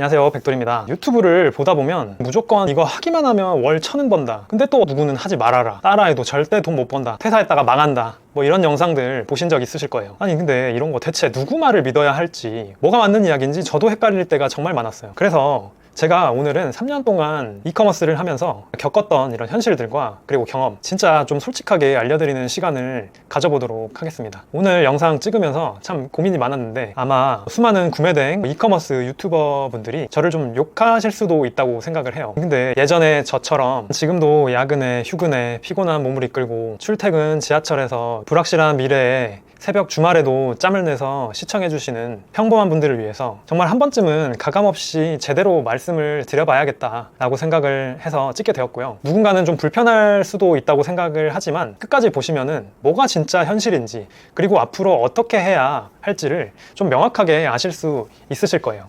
안녕하세요 백돌입니다. 유튜브를 보다 보면 무조건 이거 하기만 하면 월 천은 번다. 근데 또 누구는 하지 말아라. 따라해도 절대 돈 못 번다. 퇴사했다가 망한다. 뭐 이런 영상들 보신 적 있으실 거예요. 아니 근데 이런 거 대체 누구 말을 믿어야 할지 뭐가 맞는 이야기인지 저도 헷갈릴 때가 정말 많았어요. 그래서 제가 오늘은 3년 동안 이커머스를 하면서 겪었던 이런 현실들과 그리고 경험 진짜 좀 솔직하게 알려드리는 시간을 가져보도록 하겠습니다. 오늘 영상 찍으면서 참 고민이 많았는데 아마 수많은 구매대행 이커머스 유튜버 분들이 저를 좀 욕하실 수도 있다고 생각을 해요. 근데 예전에 저처럼 지금도 야근에 휴근에 피곤한 몸을 이끌고 출퇴근 지하철에서 불확실한 미래에 새벽 주말에도 짬을 내서 시청해주시는 평범한 분들을 위해서 정말 한 번쯤은 가감없이 제대로 말씀을 드려봐야겠다라고 생각을 해서 찍게 되었고요. 누군가는 좀 불편할 수도 있다고 생각을 하지만 끝까지 보시면은 뭐가 진짜 현실인지 그리고 앞으로 어떻게 해야 할지를 좀 명확하게 아실 수 있으실 거예요.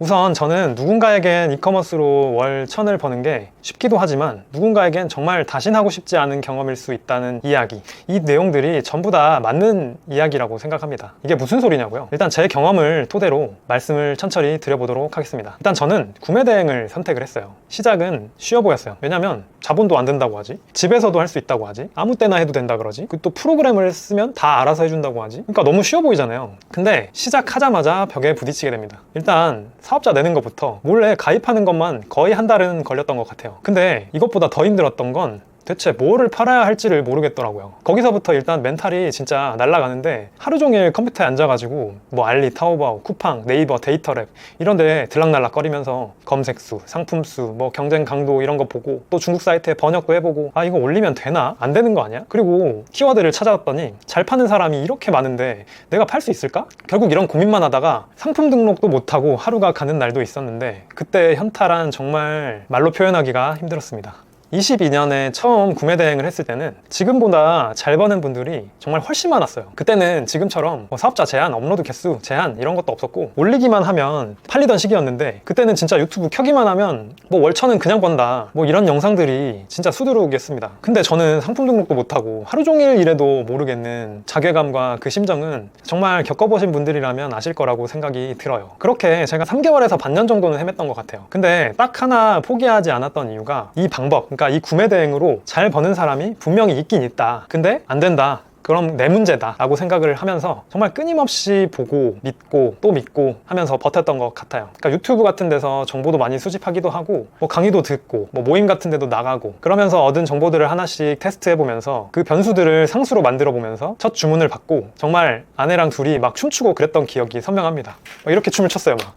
우선 저는 누군가에겐 이커머스로 월 천을 버는 게 쉽기도 하지만 누군가에겐 정말 다신 하고 싶지 않은 경험일 수 있다는 이야기. 이 내용들이 전부 다 맞는 이야기라고 생각합니다. 이게 무슨 소리냐고요? 일단 제 경험을 토대로 말씀을 천천히 드려보도록 하겠습니다. 일단 저는 구매 대행을 선택을 했어요. 시작은 쉬워 보였어요. 왜냐면 자본도 안 든다고 하지 집에서도 할 수 있다고 하지 아무 때나 해도 된다 그러지 그리고 또 프로그램을 쓰면 다 알아서 해준다고 하지. 그러니까 너무 쉬워 보이잖아요. 근데 시작하자마자 벽에 부딪히게 됩니다. 일단 사업자 내는 것부터 몰래 가입하는 것만 거의 한 달은 걸렸던 것 같아요. 근데 이것보다 더 힘들었던 건 대체 뭐를 팔아야 할지를 모르겠더라고요. 거기서부터 일단 멘탈이 진짜 날아가는데 하루 종일 컴퓨터에 앉아가지고 뭐 알리, 타오바오, 쿠팡, 네이버, 데이터랩 이런 데 들락날락 거리면서 검색수, 상품수, 뭐 경쟁 강도 이런 거 보고 또 중국 사이트에 번역도 해보고 아 이거 올리면 되나? 안 되는 거 아니야? 그리고 키워드를 찾아봤더니 잘 파는 사람이 이렇게 많은데 내가 팔 수 있을까? 결국 이런 고민만 하다가 상품 등록도 못하고 하루가 가는 날도 있었는데 그때 현타란 정말 말로 표현하기가 힘들었습니다. 22년에 처음 구매 대행을 했을 때는 지금보다 잘 버는 분들이 정말 훨씬 많았어요. 그때는 지금처럼 뭐 사업자 제한, 업로드 개수 제한 이런 것도 없었고 올리기만 하면 팔리던 시기였는데 그때는 진짜 유튜브 켜기만 하면 뭐 월천은 그냥 번다 뭐 이런 영상들이 진짜 수두룩이었습니다. 근데 저는 상품 등록도 못하고 하루 종일 일해도 모르겠는 자괴감과 그 심정은 정말 겪어보신 분들이라면 아실 거라고 생각이 들어요. 그렇게 제가 3개월에서 반년 정도는 헤맸던 것 같아요. 근데 딱 하나 포기하지 않았던 이유가 이 방법, 그러니까 이 구매 대행으로 잘 버는 사람이 분명히 있긴 있다. 근데 안 된다. 그럼 내 문제다 라고 생각을 하면서 정말 끊임없이 보고 믿고 또 믿고 하면서 버텼던 것 같아요 그러니까 유튜브 같은 데서 정보도 많이 수집하기도 하고 뭐 강의도 듣고 뭐 모임 같은 데도 나가고 그러면서 얻은 정보들을 하나씩 테스트해 보면서 그 변수들을 상수로 만들어 보면서 첫 주문을 받고 정말 아내랑 둘이 막 춤추고 그랬던 기억이 선명합니다 막 이렇게 춤을 췄어요 막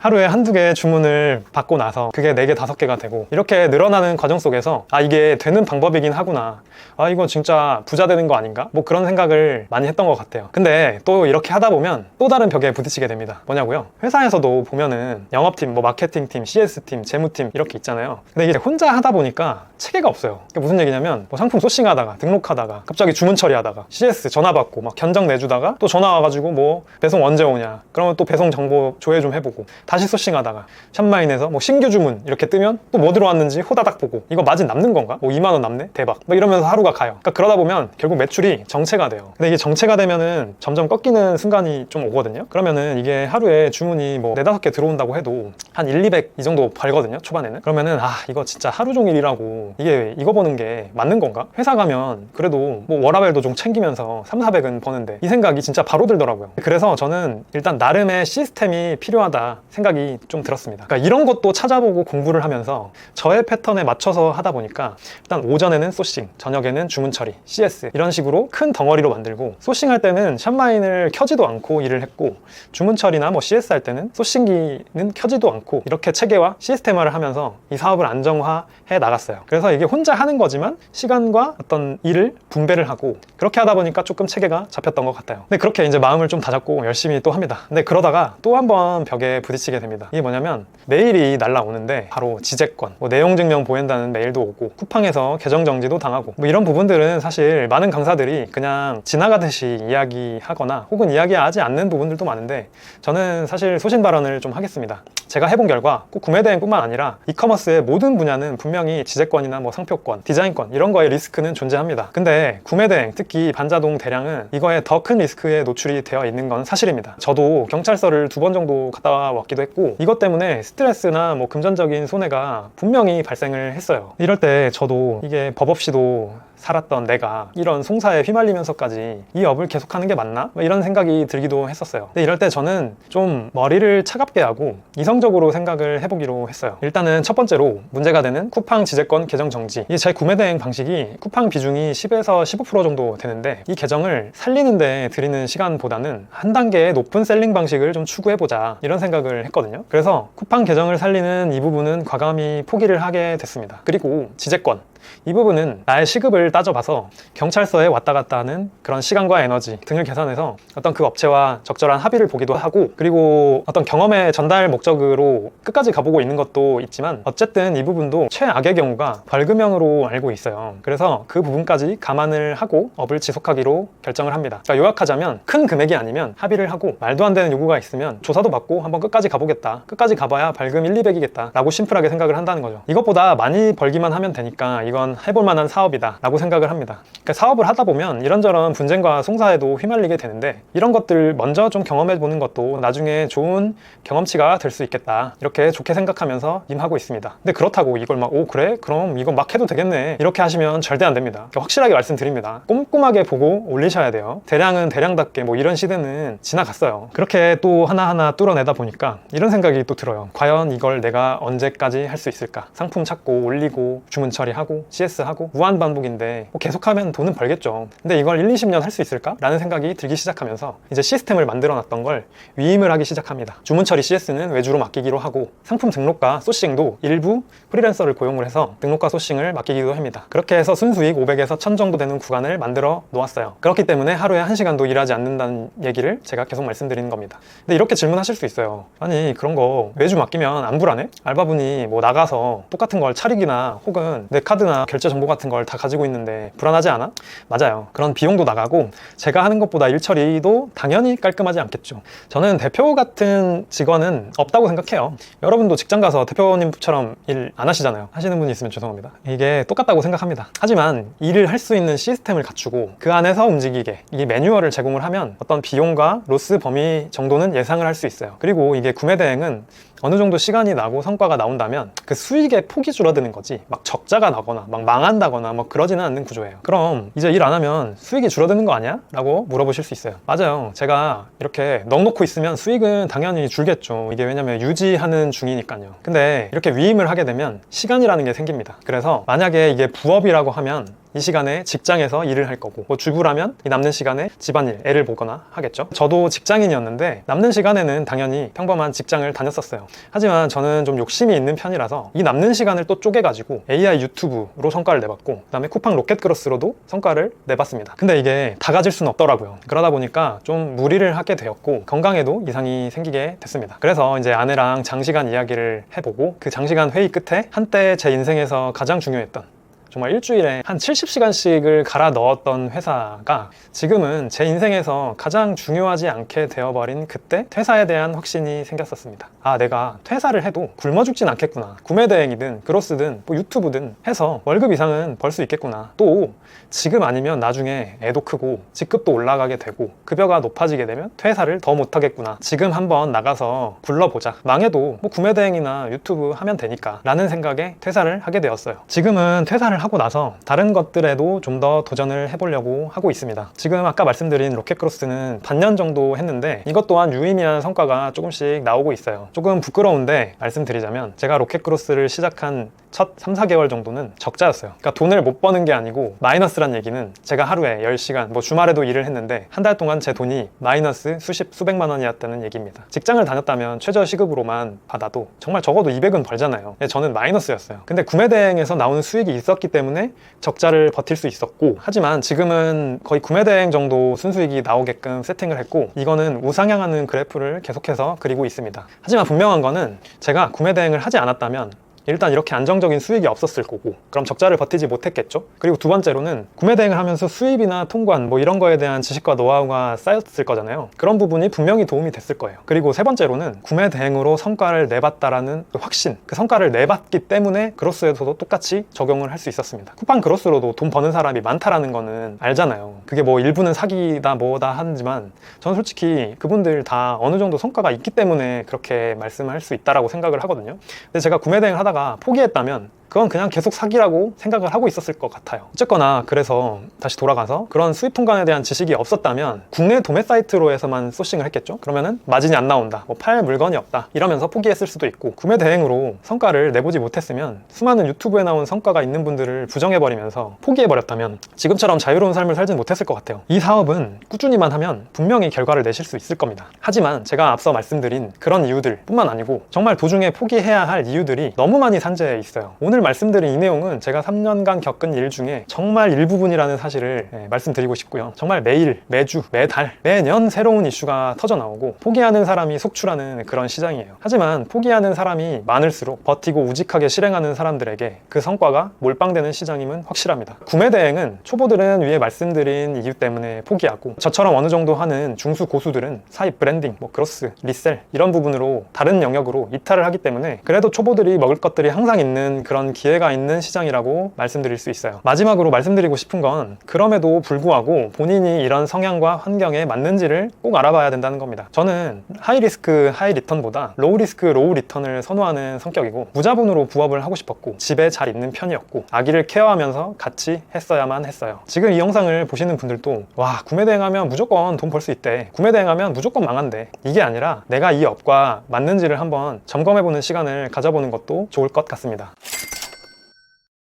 하루에 한두 개 주문을 받고 나서 그게 네 개 다섯 개가 되고 이렇게 늘어나는 과정 속에서 아 이게 되는 방법이긴 하구나. 아 이거 진짜 부자 되는 거 아닌가? 뭐 그런 생각을 많이 했던 것 같아요. 근데 또 이렇게 하다 보면 또 다른 벽에 부딪히게 됩니다. 뭐냐고요? 회사에서도 보면은 영업팀 뭐 마케팅팀 CS팀 재무팀 이렇게 있잖아요. 근데 이게 혼자 하다 보니까 체계가 없어요. 그게 무슨 얘기냐면 뭐 상품 소싱하다가 등록하다가 갑자기 주문 처리하다가 CS 전화 받고 막 견적 내주다가 또 전화 와가지고 뭐 배송 언제 오냐. 그러면 또 배송 정보 조회 좀 해보고 다시 소싱하다가 샵마인에서 뭐 신규 주문 이렇게 뜨면 또 뭐 들어왔는지 호다닥 보고 이거 마진 남는 건가? 뭐 2만 원 남네? 대박. 뭐 이러면서 하루가 가요. 그러니까 그러다 보면 결국 매출이 정체가 돼요. 근데 이게 정체가 되면은 점점 꺾이는 순간이 좀 오거든요. 그러면은 이게 하루에 주문이 뭐 네다섯 개 들어온다고 해도 한 1, 200 이 정도 벌거든요. 초반에는. 그러면은 아 이거 진짜 하루 종일 일하고 이게 이거 버는 게 맞는 건가? 회사 가면 그래도 뭐 워라벨도 좀 챙기면서 3, 400은 버는데 이 생각이 진짜 바로 들더라고요. 그래서 저는 일단 나름의 시스템이 필요하다 생각이 좀 들었습니다. 그러니까 이런 것도 찾아보고 공부를 하면서 저의 패턴에 맞춰서 하다 보니까 일단 오전에는 소싱, 저녁에는 주문 처리, CS 이런 식으로 큰 덩어리로 만들고 소싱할 때는 샵마인을 켜지도 않고 일을 했고 주문 처리나 뭐 CS 할 때는 소싱기는 켜지도 않고 이렇게 체계화, 시스템화를 하면서 이 사업을 안정화해 나갔어요. 그래서 이게 혼자 하는 거지만 시간과 어떤 일을 분배를 하고 그렇게 하다 보니까 조금 체계가 잡혔던 것 같아요. 근데 그렇게 이제 마음을 좀 다잡고 열심히 또 합니다. 근데 그러다가 또 한 번 벽에 부딪히게 됩니다. 이게 뭐냐면 메일이 날라오는데 바로 지재권, 뭐 내용 증명 보낸다는 메일도 오고 쿠팡에서 계정 정지도 당하고 뭐 이런 부분들은 사실 많은 강사들이 그냥 지나가듯이 이야기하거나 혹은 이야기하지 않는 부분들도 많은데 저는 사실 소신 발언을 좀 하겠습니다. 제가 해본 결과 꼭 구매 대행뿐만 아니라 이커머스의 모든 분야는 분명히 지재권이나 뭐 상표권, 디자인권 이런 거에 리스크는 존재합니다. 근데 구매 대행, 특히 반자동 대량은 이거에 더 큰 리스크에 노출이 되어 있는 건 사실입니다. 저도 경찰서를 두 번 정도 갔다 왔기도 했고 이것 때문에 스트레스나 뭐 금전적인 손해가 분명히 발생을 했어요. 이럴 때 저도 이게 법 없이도 살았던 내가 이런 송사에 휘말리면서까지 이 업을 계속하는 게 맞나? 뭐 이런 생각이 들기도 했었어요. 근데 이럴 때 저는 좀 머리를 차갑게 하고 이성적으로 생각을 해보기로 했어요. 일단은 첫 번째로 문제가 되는 쿠팡 지재권 계정 정지. 이게 제 구매 대행 방식이 쿠팡 비중이 10에서 15% 정도 되는데 이 계정을 살리는데 들이는 시간보다는 한 단계 높은 셀링 방식을 좀 추구해보자 이런 생각을 했거든요. 그래서 쿠팡 계정을 살리는 이 부분은 과감히 포기를 하게 됐습니다. 그리고 지재권. 이 부분은 나의 시급을 따져봐서 경찰서에 왔다 갔다 하는 그런 시간과 에너지 등을 계산해서 어떤 그 업체와 적절한 합의를 보기도 하고 그리고 어떤 경험의 전달 목적으로 끝까지 가보고 있는 것도 있지만 어쨌든 이 부분도 최악의 경우가 벌금형으로 알고 있어요. 그래서 그 부분까지 감안을 하고 업을 지속하기로 결정을 합니다. 그러니까 요약하자면 큰 금액이 아니면 합의를 하고 말도 안 되는 요구가 있으면 조사도 받고 한번 끝까지 가보겠다. 끝까지 가봐야 벌금 1, 200이겠다. 라고 심플하게 생각을 한다는 거죠. 이것보다 많이 벌기만 하면 되니까 이건 해볼 만한 사업이다 라고 생각을 합니다. 그러니까 사업을 하다 보면 이런저런 분쟁과 송사에도 휘말리게 되는데 이런 것들 먼저 좀 경험해 보는 것도 나중에 좋은 경험치가 될 수 있겠다. 이렇게 좋게 생각하면서 임하고 있습니다. 근데 그렇다고 이걸 막 오 그래? 그럼 이거 막 해도 되겠네. 이렇게 하시면 절대 안 됩니다. 그러니까 확실하게 말씀드립니다. 꼼꼼하게 보고 올리셔야 돼요. 대량은 대량답게 뭐 이런 시대는 지나갔어요. 그렇게 또 하나하나 뚫어내다 보니까 이런 생각이 또 들어요 과연 이걸 내가 언제까지 할 수 있을까? 상품 찾고 올리고 주문 처리 CS 하고 무한 반복인데 뭐 계속하면 돈은 벌겠죠. 근데 이걸 1, 20년 할 수 있을까? 라는 생각이 들기 시작하면서 이제 시스템을 만들어 놨던 걸 위임을 하기 시작합니다. 주문 처리 CS는 외주로 맡기기로 하고 상품 등록과 소싱도 일부 프리랜서를 고용을 해서 등록과 소싱을 맡기기도 합니다. 그렇게 해서 순수익 500에서 1000 정도 되는 구간을 만들어 놓았어요. 그렇기 때문에 하루에 1시간도 일하지 않는다는 얘기를 제가 계속 말씀드리는 겁니다. 근데 이렇게 질문하실 수 있어요. 아니 그런 거 외주 맡기면 안 불안해? 알바분이 뭐 나가서 똑같은 걸 차리기나 혹은 내 카드 나 결제 정보 같은 걸 다 가지고 있는데 불안하지 않아? 맞아요. 그런 비용도 나가고 제가 하는 것보다 일 처리도 당연히 깔끔하지 않겠죠. 저는 대표 같은 직원은 없다고 생각해요. 여러분도 직장 가서 대표님처럼 일 안 하시잖아요. 하시는 분이 있으면 죄송합니다. 이게 똑같다고 생각합니다. 하지만 일을 할 수 있는 시스템을 갖추고 그 안에서 움직이게 이 매뉴얼을 제공을 하면 어떤 비용과 로스 범위 정도는 예상을 할 수 있어요. 그리고 이게 구매 대행은 어느 정도 시간이 나고 성과가 나온다면 그 수익의 폭이 줄어드는 거지. 막 적자가 나거나 막 망한다거나 뭐 그러지는 않는 구조예요. 그럼 이제 일 안 하면 수익이 줄어드는 거 아니야? 라고 물어보실 수 있어요. 맞아요. 제가 이렇게 넉놓고 있으면 수익은 당연히 줄겠죠. 이게 왜냐면 유지하는 중이니까요. 근데 이렇게 위임을 하게 되면 시간이라는 게 생깁니다. 그래서 만약에 이게 부업이라고 하면 이 시간에 직장에서 일을 할 거고 뭐 주부라면 이 남는 시간에 집안일 애를 보거나 하겠죠? 저도 직장인이었는데 남는 시간에는 당연히 평범한 직장을 다녔었어요. 하지만 저는 좀 욕심이 있는 편이라서 이 남는 시간을 또 쪼개가지고 AI 유튜브로 성과를 내봤고 그 다음에 쿠팡 로켓크로스로도 성과를 내봤습니다. 근데 이게 다 가질 수는 없더라고요. 그러다 보니까 좀 무리를 하게 되었고 건강에도 이상이 생기게 됐습니다. 그래서 이제 아내랑 장시간 이야기를 해보고 그 장시간 회의 끝에 한때 제 인생에서 가장 중요했던 정말 일주일에 한 70시간씩을 갈아 넣었던 회사가 지금은 제 인생에서 가장 중요하지 않게 되어버린 그때 퇴사에 대한 확신이 생겼었습니다. 아, 내가 퇴사를 해도 굶어 죽진 않겠구나. 구매 대행이든 그로스든 뭐 유튜브든 해서 월급 이상은 벌 수 있겠구나. 또 지금 아니면 나중에 애도 크고 직급도 올라가게 되고 급여가 높아지게 되면 퇴사를 더 못하겠구나. 지금 한번 나가서 굴러보자. 망해도 뭐 구매 대행이나 유튜브 하면 되니까 라는 생각에 퇴사를 하게 되었어요. 지금은 퇴사를 하고 나서 다른 것들에도 좀 더 도전을 해보려고 하고 있습니다. 지금 아까 말씀드린 로켓크로스는 반년 정도 했는데 이것 또한 유의미한 성과가 조금씩 나오고 있어요. 조금 부끄러운데 말씀드리자면 제가 로켓크로스를 시작한 첫 3, 4개월 정도는 적자였어요. 그러니까 돈을 못 버는 게 아니고 마이너스란 얘기는 제가 하루에 10시간, 뭐 주말에도 일을 했는데 한 달 동안 제 돈이 마이너스 수십, 수백만 원이었다는 얘기입니다. 직장을 다녔다면 최저 시급으로만 받아도 정말 적어도 200은 벌잖아요. 저는 마이너스였어요. 근데 구매 대행에서 나오는 수익이 있었기 때문에 적자를 버틸 수 있었고 하지만 지금은 거의 구매 대행 정도 순수익이 나오게끔 세팅을 했고 이거는 우상향하는 그래프를 계속해서 그리고 있습니다. 하지만 분명한 거는 제가 구매 대행을 하지 않았다면 일단 이렇게 안정적인 수익이 없었을 거고 그럼 적자를 버티지 못했겠죠? 그리고 두 번째로는 구매 대행을 하면서 수입이나 통관 뭐 이런 거에 대한 지식과 노하우가 쌓였을 거잖아요. 그런 부분이 분명히 도움이 됐을 거예요. 그리고 세 번째로는 구매 대행으로 성과를 내봤다라는 그 확신 그 성과를 내봤기 때문에 그로스에서도 똑같이 적용을 할 수 있었습니다. 쿠팡 그로스로도 돈 버는 사람이 많다라는 거는 알잖아요. 그게 뭐 일부는 사기다 뭐다 하지만 저는 솔직히 그분들 다 어느 정도 성과가 있기 때문에 그렇게 말씀할 수 있다라고 생각을 하거든요. 근데 제가 구매 대행을 하다가 포기했다면 그건 그냥 계속 사기라고 생각을 하고 있었을 것 같아요. 어쨌거나 그래서 다시 돌아가서 그런 수입 통관에 대한 지식이 없었다면 국내 도매 사이트로 해서만 소싱을 했겠죠. 그러면은 마진이 안 나온다, 뭐 팔 물건이 없다 이러면서 포기했을 수도 있고 구매 대행으로 성과를 내보지 못했으면 수많은 유튜브에 나온 성과가 있는 분들을 부정해버리면서 포기해버렸다면 지금처럼 자유로운 삶을 살진 못했을 것 같아요. 이 사업은 꾸준히만 하면 분명히 결과를 내실 수 있을 겁니다. 하지만 제가 앞서 말씀드린 그런 이유들 뿐만 아니고 정말 도중에 포기해야 할 이유들이 너무 많이 산재해 있어요. 오늘 말씀드린 이 내용은 제가 3년간 겪은 일 중에 정말 일부분이라는 사실을 예, 말씀드리고 싶고요. 정말 매일, 매주, 매달, 매년 새로운 이슈가 터져 나오고 포기하는 사람이 속출하는 그런 시장이에요. 하지만 포기하는 사람이 많을수록 버티고 우직하게 실행하는 사람들에게 그 성과가 몰빵되는 시장임은 확실합니다. 구매 대행은 초보들은 위에 말씀드린 이유 때문에 포기하고 저처럼 어느 정도 하는 중수 고수들은 사입 브랜딩, 뭐 크로스, 리셀 이런 부분으로 다른 영역으로 이탈을 하기 때문에 그래도 초보들이 먹을 것들이 항상 있는 그런 기회가 있는 시장이라고 말씀드릴 수 있어요. 마지막으로 말씀드리고 싶은 건 그럼에도 불구하고 본인이 이런 성향과 환경에 맞는지를 꼭 알아봐야 된다는 겁니다. 저는 하이 리스크 하이 리턴보다 로우 리스크 로우 리턴을 선호하는 성격이고 무자본으로 부업을 하고 싶었고 집에 잘 있는 편이었고 아기를 케어하면서 같이 했어야만 했어요. 지금 이 영상을 보시는 분들도 와 구매 대행하면 무조건 돈 벌 수 있대. 구매 대행하면 무조건 망한대. 이게 아니라 내가 이 업과 맞는지를 한번 점검해보는 시간을 가져보는 것도 좋을 것 같습니다.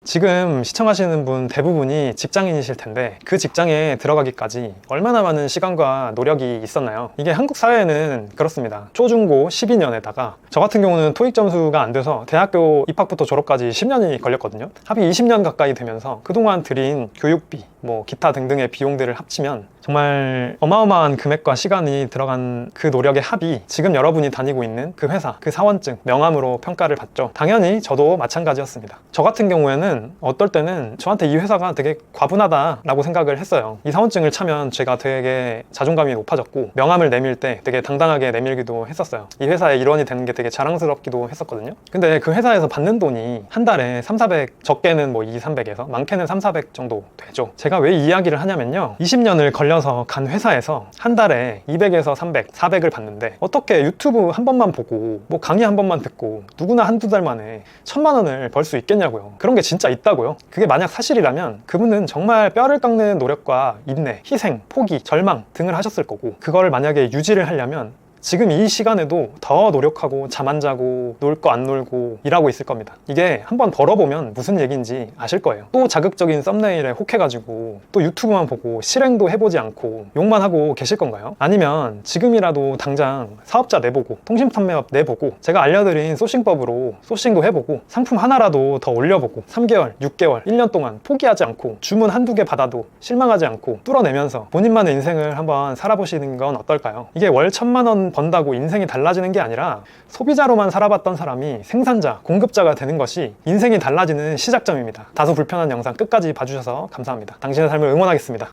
지금 시청하시는 분 대부분이 직장인이실 텐데 그 직장에 들어가기까지 얼마나 많은 시간과 노력이 있었나요? 이게 한국 사회에는 그렇습니다. 초중고 12년에다가 저 같은 경우는 토익 점수가 안 돼서 대학교 입학부터 졸업까지 10년이 걸렸거든요. 합이 20년 가까이 되면서 그동안 들인 교육비, 뭐 기타 등등의 비용들을 합치면 정말 어마어마한 금액과 시간이 들어간 그 노력의 합이 지금 여러분이 다니고 있는 그 회사, 그 사원증, 명함으로 평가를 받죠. 당연히 저도 마찬가지였습니다. 저 같은 경우에는 어떨 때는 저한테 이 회사가 되게 과분하다라고 생각을 했어요. 이 사원증을 차면 제가 되게 자존감이 높아졌고 명함을 내밀 때 되게 당당하게 내밀기도 했었어요. 이 회사의 일원이 되는 게 되게 자랑스럽기도 했었거든요. 근데 그 회사에서 받는 돈이 한 달에 3, 400, 적게는 뭐 2, 300에서 많게는 3, 400 정도 되죠. 제가 왜이 이야기를 하냐면요. 20년을 걸려서 간 회사에서 한 달에 200에서 300, 400을 받는데 어떻게 유튜브 한 번만 보고 뭐 강의 한 번만 듣고 누구나 한두 달 만에 천만 원을 벌 수 있겠냐고요. 그런 게 진짜 있다고요. 그게 만약 사실이라면 그분은 정말 뼈를 깎는 노력과 인내, 희생, 포기, 절망 등을 하셨을 거고 그거를 만약에 유지를 하려면 지금 이 시간에도 더 노력하고 잠 안 자고 놀 거 안 놀고 일하고 있을 겁니다. 이게 한번 벌어보면 무슨 얘기인지 아실 거예요. 또 자극적인 썸네일에 혹해가지고 또 유튜브만 보고 실행도 해보지 않고 욕만 하고 계실 건가요? 아니면 지금이라도 당장 사업자 내보고 통신 판매업 내보고 제가 알려드린 소싱법으로 소싱도 해보고 상품 하나라도 더 올려보고 3개월, 6개월, 1년 동안 포기하지 않고 주문 한두 개 받아도 실망하지 않고 뚫어내면서 본인만의 인생을 한번 살아보시는 건 어떨까요? 이게 월 천만 원 번다고 인생이 달라지는 게 아니라 소비자로만 살아봤던 사람이 생산자, 공급자가 되는 것이 인생이 달라지는 시작점입니다. 다소 불편한 영상 끝까지 봐주셔서 감사합니다. 당신의 삶을 응원하겠습니다.